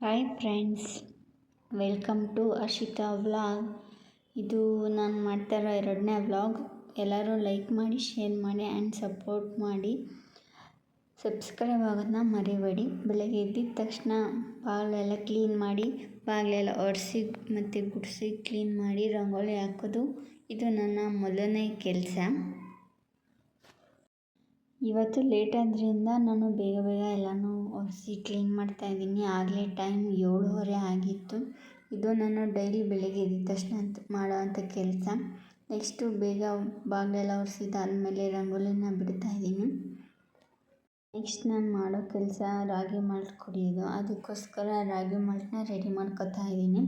Hi friends welcome to Ashita vlog ಇದು ನಾನು ಮಾಡ್ತಾ ಇರೋ ಎರಡನೇ ವ್ಲಾಗ್ ಎಲ್ಲರೂ ಲೈಕ್ ಮಾಡಿ ಶೇರ್ ಮಾಡಿ ಆ್ಯಂಡ್ ಸಪೋರ್ಟ್ ಮಾಡಿ. ಸಬ್ಸ್ಕ್ರೈಬ್ ಆಗೋದನ್ನ ಮರಿಬೇಡಿ. ಬೆಳಗ್ಗೆ ಎದ್ದಿದ ತಕ್ಷಣ ಬಾಗಿಲೆಲ್ಲ ಕ್ಲೀನ್ ಮಾಡಿ, ಬಾಗಿಲೆಲ್ಲ ಒರೆಸಿ ಮತ್ತು ಗುಡಿಸಿ ಕ್ಲೀನ್ ಮಾಡಿ, ರಂಗೋಲಿ ಹಾಕೋದು. ಇದು ನನ್ನ ಮೊದಲನೇ ಕೆಲಸ. ಇವತ್ತು ಲೇಟ್ ಆದ್ದರಿಂದ ನಾನು ಬೇಗ ಬೇಗ ಎಲ್ಲನೂ ಒರೆಸಿ ಕ್ಲೀನ್ ಮಾಡ್ತಾ ಇದ್ದೀನಿ. ಆಗಲೇ ಟೈಮ್ ಏಳುವರೆ ಆಗಿತ್ತು. ಇದು ನಾನು ಡೈಲಿ ಬೆಳಗ್ಗೆ ಎದ್ದ ತಕ್ಷಣ ಮಾಡೋವಂಥ ಕೆಲಸ. ನೆಕ್ಸ್ಟು ಬೇಗ ಬಾಗಿಲೆಲ್ಲ ಒರೆಸಿದಾದ್ಮೇಲೆ ರಂಗೋಲಿನ ಬಿಡ್ತಾ ಇದ್ದೀನಿ. ನೆಕ್ಸ್ಟ್ ನಾನು ಮಾಡೋ ಕೆಲಸ ರಾಗಿ ಮಾಲ್ಟ್ ಕುಡಿಯೋದು. ಅದಕ್ಕೋಸ್ಕರ ರಾಗಿ ಮಾಲ್ಟನ್ನ ರೆಡಿ ಮಾಡ್ಕೊತಾ ಇದ್ದೀನಿ.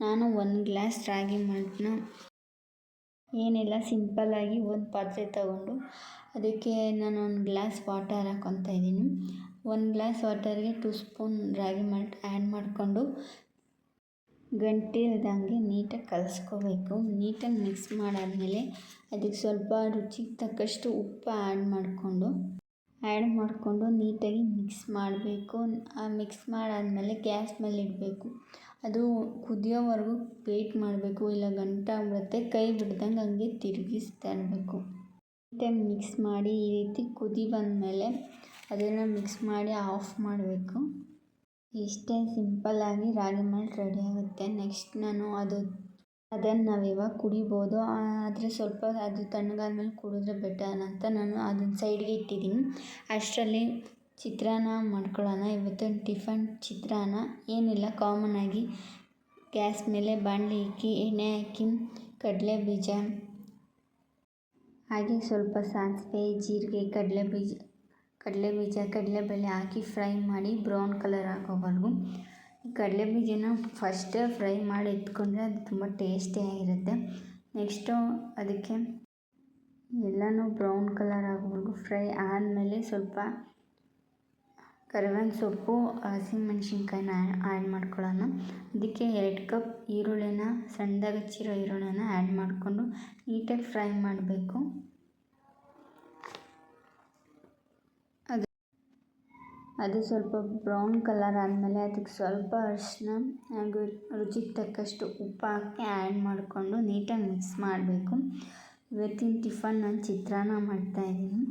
ನಾನು ಒಂದು ಗ್ಲಾಸ್ ರಾಗಿ ಮಾಲ್ಟನ್ನ ಏನಿಲ್ಲ ಸಿಂಪಲ್ಲಾಗಿ ಒಂದು ಪಾತ್ರೆ ತಗೊಂಡು ಅದಕ್ಕೆ ನಾನು ಒಂದು ಗ್ಲಾಸ್ ವಾಟರ್ ಹಾಕ್ಕೊತಾ ಇದ್ದೀನಿ. ಒಂದು glass ವಾಟರ್ಗೆ two spoon ragi malt add ಮಾಡಿಕೊಂಡು ಗಂಟೆ ಇಲ್ದಂಗೆ ನೀಟಾಗಿ ಕಲಸ್ಕೋಬೇಕು. ನೀಟಾಗಿ ಮಿಕ್ಸ್ ಮಾಡಾದಮೇಲೆ ಅದಕ್ಕೆ ಸ್ವಲ್ಪ ರುಚಿಗೆ ತಕ್ಕಷ್ಟು ಉಪ್ಪು ಆ್ಯಡ್ ಮಾಡಿಕೊಂಡು ಆ್ಯಡ್ ಮಾಡಿಕೊಂಡು ನೀಟಾಗಿ ಮಿಕ್ಸ್ ಮಾಡಬೇಕು. ಆ ಮಿಕ್ಸ್ ಮಾಡಾದಮೇಲೆ ಗ್ಯಾಸ್ ಮೇಲೆ ಇಡಬೇಕು. ಅದು ಕುದಿಯೋವರೆಗೂ ವೇಯ್ಟ್ ಮಾಡಬೇಕು, ಇಲ್ಲ ಗಂಟಾಗ್ಬಿಡುತ್ತೆ ಕೈ ಬಿಡ್ದಂಗೆ ಹಂಗೆ ತಿರುಗಿಸ್ತಾ ಇರಬೇಕು ನೀಟಾಗಿ ಮಿಕ್ಸ್ ಮಾಡಿ ಈ ರೀತಿ ಕುದಿ ಬಂದಮೇಲೆ ಅದನ್ನು ಮಿಕ್ಸ್ ಮಾಡಿ ಆಫ್ ಮಾಡಬೇಕು. ಇಷ್ಟೇ ಸಿಂಪಲ್ಲಾಗಿ ರಾಗಿ ಮಾಲ್ಟ್ ರೆಡಿ ಆಗುತ್ತೆ. ನೆಕ್ಸ್ಟ್ ನಾನು ಅದು, ಅದನ್ನು ನಾವು ಕುಡಿಬೋದು. ಆದರೆ ಸ್ವಲ್ಪ ಅದು ತಣ್ಣಗಾದ್ಮೇಲೆ ಕುಡಿದ್ರೆ ಬೆಟರ್ ಅಂತ ನಾನು ಅದನ್ನ ಸೈಡ್ಗೆ ಇಟ್ಟಿದ್ದೀನಿ. ಅಷ್ಟರಲ್ಲಿ ಚಿತ್ರಾನ್ನ ಮಾಡ್ಕೊಳ್ಳೋಣ. ಇವತ್ತು ಟಿಫನ್ ಚಿತ್ರಾನ್ನ. ಏನಿಲ್ಲ ಕಾಮನ್ನಾಗಿ ಗ್ಯಾಸ್ ಮೇಲೆ ಬಾಣಲಿ ಇಕ್ಕಿ, ಎಣ್ಣೆ ಹಾಕಿ, ಕಡಲೆ ಬೀಜ, ಹಾಗೆ ಸ್ವಲ್ಪ ಸಾಸಿವೆ, ಜೀರಿಗೆ, ಕಡಲೆ ಬೀಜ ಕಡಲೆ ಬೀಜ ಕಡಲೆಬೇಳೆ ಹಾಕಿ ಫ್ರೈ ಮಾಡಿ ಬ್ರೌನ್ ಕಲರ್ ಆಗೋವರೆಗೂ ಕಡಲೆ ಬೀಜನ ಫಸ್ಟೇ ಫ್ರೈ ಮಾಡಿ ಎತ್ಕೊಂಡ್ರೆ ಅದು ತುಂಬ ಟೇಸ್ಟಿಯಾಗಿರುತ್ತೆ ನೆಕ್ಸ್ಟು ಅದಕ್ಕೆ ಎಲ್ಲನೂ ಬ್ರೌನ್ ಕಲರ್ ಆಗೋವರೆಗೂ ಫ್ರೈ ಆದಮೇಲೆ ಸ್ವಲ್ಪ ಕರಿಬೇವಿನ ಸೊಪ್ಪು ಹಸಿಮೆಣ್ಸಿನ್ಕಾಯಿನ ಆ್ಯಡ್ ಮಾಡ್ಕೊಳ್ಳೋಣ ಅದಕ್ಕೆ ಎರಡು ಕಪ್ ಈರುಳ್ಳಿನ ಸಣ್ಣದಾಗಿ ಹೆಚ್ಚಿರೋ ಈರುಳ್ಳಿನ ಆ್ಯಡ್ ಮಾಡಿಕೊಂಡು ನೀಟಾಗಿ ಫ್ರೈ ಮಾಡಬೇಕು. ಅದು ಅದು ಸ್ವಲ್ಪ ಬ್ರೌನ್ ಕಲರ್ ಆದಮೇಲೆ ಅದಕ್ಕೆ ಸ್ವಲ್ಪ ಅರಿಶಿನ, ಹಾಗೂ ರುಚಿಗೆ ತಕ್ಕಷ್ಟು ಉಪ್ಪು ಹಾಕಿ ಆ್ಯಡ್ ಮಾಡಿಕೊಂಡು ನೀಟಾಗಿ ಮಿಕ್ಸ್ ಮಾಡಬೇಕು. ಇವತ್ತಿನ ಟಿಫನ್ ನಾನು ಚಿತ್ರಾನ್ನ ಮಾಡ್ತಾಯಿದ್ದೀನಿ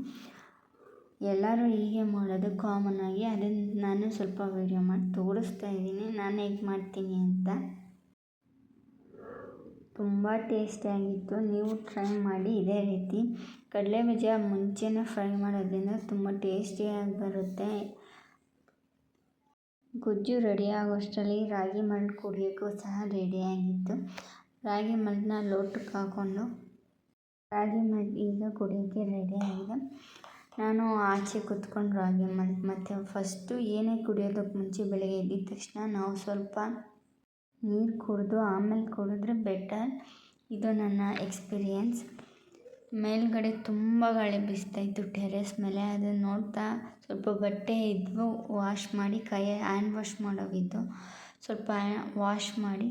ಎಲ್ಲರೂ ಹೀಗೆ ಮಾಡೋದು ಕಾಮನ್ ಆಗಿ ಅದನ್ನ ನಾನು ಸ್ವಲ್ಪ ವೀಡಿಯೋ ಮಾಡಿ ತೋರಿಸ್ತಾ ಇದ್ದೀನಿ. ನಾನು ಹೇಗೆ ಮಾಡ್ತೀನಿ ಅಂತ. ತುಂಬ ಟೇಸ್ಟಿಯಾಗಿತ್ತು ನೀವು ಟ್ರೈ ಮಾಡಿ ಇದೇ ರೀತಿ. ಕಡಲೆ ಬೀಜ ಮುಂಚೆನೇ ಫ್ರೈ ಮಾಡೋದ್ರಿಂದ ತುಂಬ ಟೇಸ್ಟಿಯಾಗಿ ಬರುತ್ತೆ. ಗೊಜ್ಜು ರೆಡಿ ಆಗೋಷ್ಟರಲ್ಲಿ ರಾಗಿ ಮಲ್ಟ್ ಕುಡಿಯೋಕ್ಕೂ ಸಹ ರೆಡಿಯಾಗಿತ್ತು ರಾಗಿ ಮಲ್ಟನ್ನ ಲೋಟಕ್ಕೆ ಹಾಕ್ಕೊಂಡು ರಾಗಿ ಮಲ್ಟ್ ಈಗ ಕುಡಿಯೋಕ್ಕೆ ರೆಡಿಯಾಗಿದೆ ನಾನು ಆಚೆ ಕೂತ್ಕೊಂಡು ರಾಗಿ ಮಾಲ್ಟ್ ಮತ್ತು ಫಸ್ಟು ಏನೇ ಕುಡಿಯೋದಕ್ಕೆ ಮುಂಚೆ ಬೆಳಗ್ಗೆ ಎದ್ದಿದ ತಕ್ಷಣ ನಾವು ಸ್ವಲ್ಪ ನೀರು ಕುಡಿದು ಆಮೇಲೆ ಕುಡಿದ್ರೆ ಬೆಟರ್ ಇದು ನನ್ನ ಎಕ್ಸ್ಪೀರಿಯೆನ್ಸ್ ಮೇಲ್ಗಡೆ ತುಂಬ ಗಾಳಿ ಬೀಸ್ತಾಯಿತ್ತು ಟೆರೆಸ್ ಮೇಲೆ. ಅದನ್ನು ನೋಡ್ತಾ ಸ್ವಲ್ಪ ಬಟ್ಟೆ ಇದ್ವು ವಾಶ್ ಮಾಡಿ, ಕೈ ಹ್ಯಾಂಡ್ ವಾಶ್ ಮಾಡೋವಿದ್ದು ಸ್ವಲ್ಪ ವಾಶ್ ಮಾಡಿ,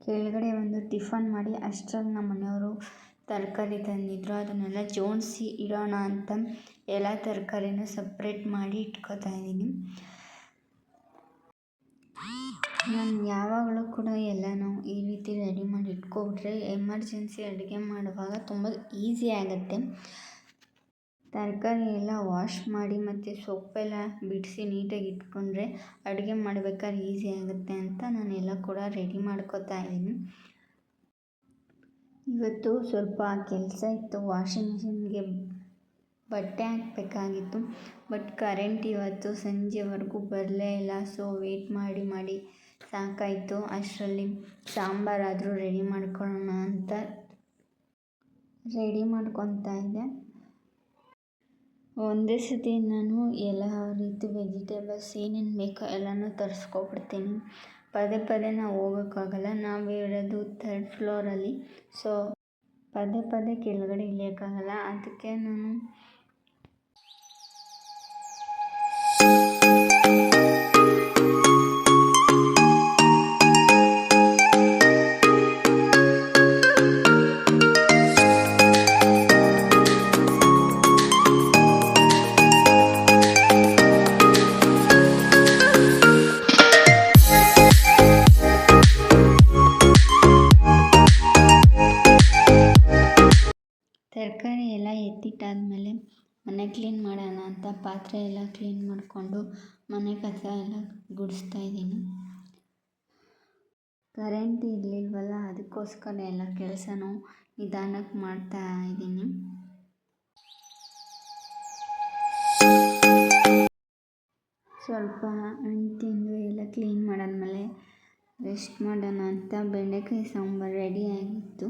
ಕೆಳಗಡೆ ಒಂದು ಟಿಫನ್ ಮಾಡಿ, ಅಷ್ಟರಲ್ಲಿ ನಮ್ಮ ಮನೆಯವರು ತರಕಾರಿ ತಂದಿದ್ರು. ಅದನ್ನೆಲ್ಲ ಜೋಡಿಸಿ ಇಡೋಣ ಅಂತ ಎಲ್ಲ ತರಕಾರಿನೂ ಸಪ್ರೇಟ್ ಮಾಡಿ ಇಟ್ಕೋತಾ ಇದ್ದೀನಿ. ನಾನು ಯಾವಾಗಲೂ ಕೂಡ ಎಲ್ಲನೂ ಈ ರೀತಿ ರೆಡಿ ಮಾಡಿ ಇಟ್ಕೊಬಿಟ್ರೆ ಎಮರ್ಜೆನ್ಸಿ ಅಡುಗೆ ಮಾಡುವಾಗ ತುಂಬ ಈಸಿ ಆಗುತ್ತೆ. ತರಕಾರಿ ಎಲ್ಲ ವಾಶ್ ಮಾಡಿ ಮತ್ತು ಸೊಪ್ಪೆಲ್ಲ ಬಿಡಿಸಿ ನೀಟಾಗಿ ಇಟ್ಕೊಂಡ್ರೆ ಅಡುಗೆ ಮಾಡ್ಬೇಕಾದ್ರೆ ಈಸಿ ಆಗುತ್ತೆ ಅಂತ ನಾನೆಲ್ಲ ಕೂಡ ರೆಡಿ ಮಾಡ್ಕೋತಾ ಇದ್ದೀನಿ. ಇವತ್ತು ಸ್ವಲ್ಪ ಕೆಲಸ ಇತ್ತು ವಾಷಿಂಗ್ ಮಿಷಿನ್ಗೆ ಬಟ್ಟೆ ಹಾಕಬೇಕಾಗಿತ್ತು. ಬಟ್ ಕರೆಂಟ್ ಇವತ್ತು ಸಂಜೆವರೆಗೂ ಬರಲೇ ಇಲ್ಲ ಸೊ ವೇಟ್ ಮಾಡಿ ಮಾಡಿ ಸಾಕಾಯಿತು. ಅಷ್ಟರಲ್ಲಿ ಸಾಂಬಾರಾದರೂ ರೆಡಿ ಮಾಡ್ಕೊಳ್ಳೋಣ ಅಂತ ರೆಡಿ ಮಾಡ್ಕೊತಾ ಇದ್ದೆ. ಒಂದೇ ಸತಿ ನಾನು ಎಲ್ಲ ರೀತಿ ವೆಜಿಟೇಬಲ್ಸ್ ಏನೇನು ಬೇಕೋ ಎಲ್ಲನೂ ತರಿಸ್ಕೊಬಿಡ್ತೀನಿ. ಪದೇ ಪದೇ ನಾವು ಹೋಗೋಕ್ಕಾಗಲ್ಲ. ನಾವು ಇರೋದು ಥರ್ಡ್ ಫ್ಲೋರಲ್ಲಿ ಸೊ ಪದೇ ಪದೇ ಕೆಳಗಡೆ ಇಳಿಯೋಕ್ಕಾಗಲ್ಲ. ಅದಕ್ಕೆ ನಾನು ಆದಮೇಲೆ ಮನೆ ಕ್ಲೀನ್ ಮಾಡೋಣ ಅಂತ ಪಾತ್ರೆ ಎಲ್ಲ ಕ್ಲೀನ್ ಮಾಡಿಕೊಂಡು ಮನೆ ಕಸ ಎಲ್ಲ ಗುಡಿಸ್ತಾ ಇದ್ದೀನಿ. ಕರೆಂಟ್ ಇರಲಿಲ್ವಲ್ಲ ಅದಕ್ಕೋಸ್ಕರ ಎಲ್ಲ ಕೆಲಸನೂ ನಿಧಾನಕ್ಕೆ ಮಾಡ್ತಾ ಇದ್ದೀನಿ. ಸ್ವಲ್ಪ ಹಣ್ಣು ತಿಂದು ಎಲ್ಲ ಕ್ಲೀನ್ ಮಾಡಾದ್ಮೇಲೆ ರೆಸ್ಟ್ ಮಾಡೋಣ ಅಂತ ಬೆಂಡೆಕಾಯಿ ಸಾಂಬಾರು ರೆಡಿ ಆಗಿತ್ತು.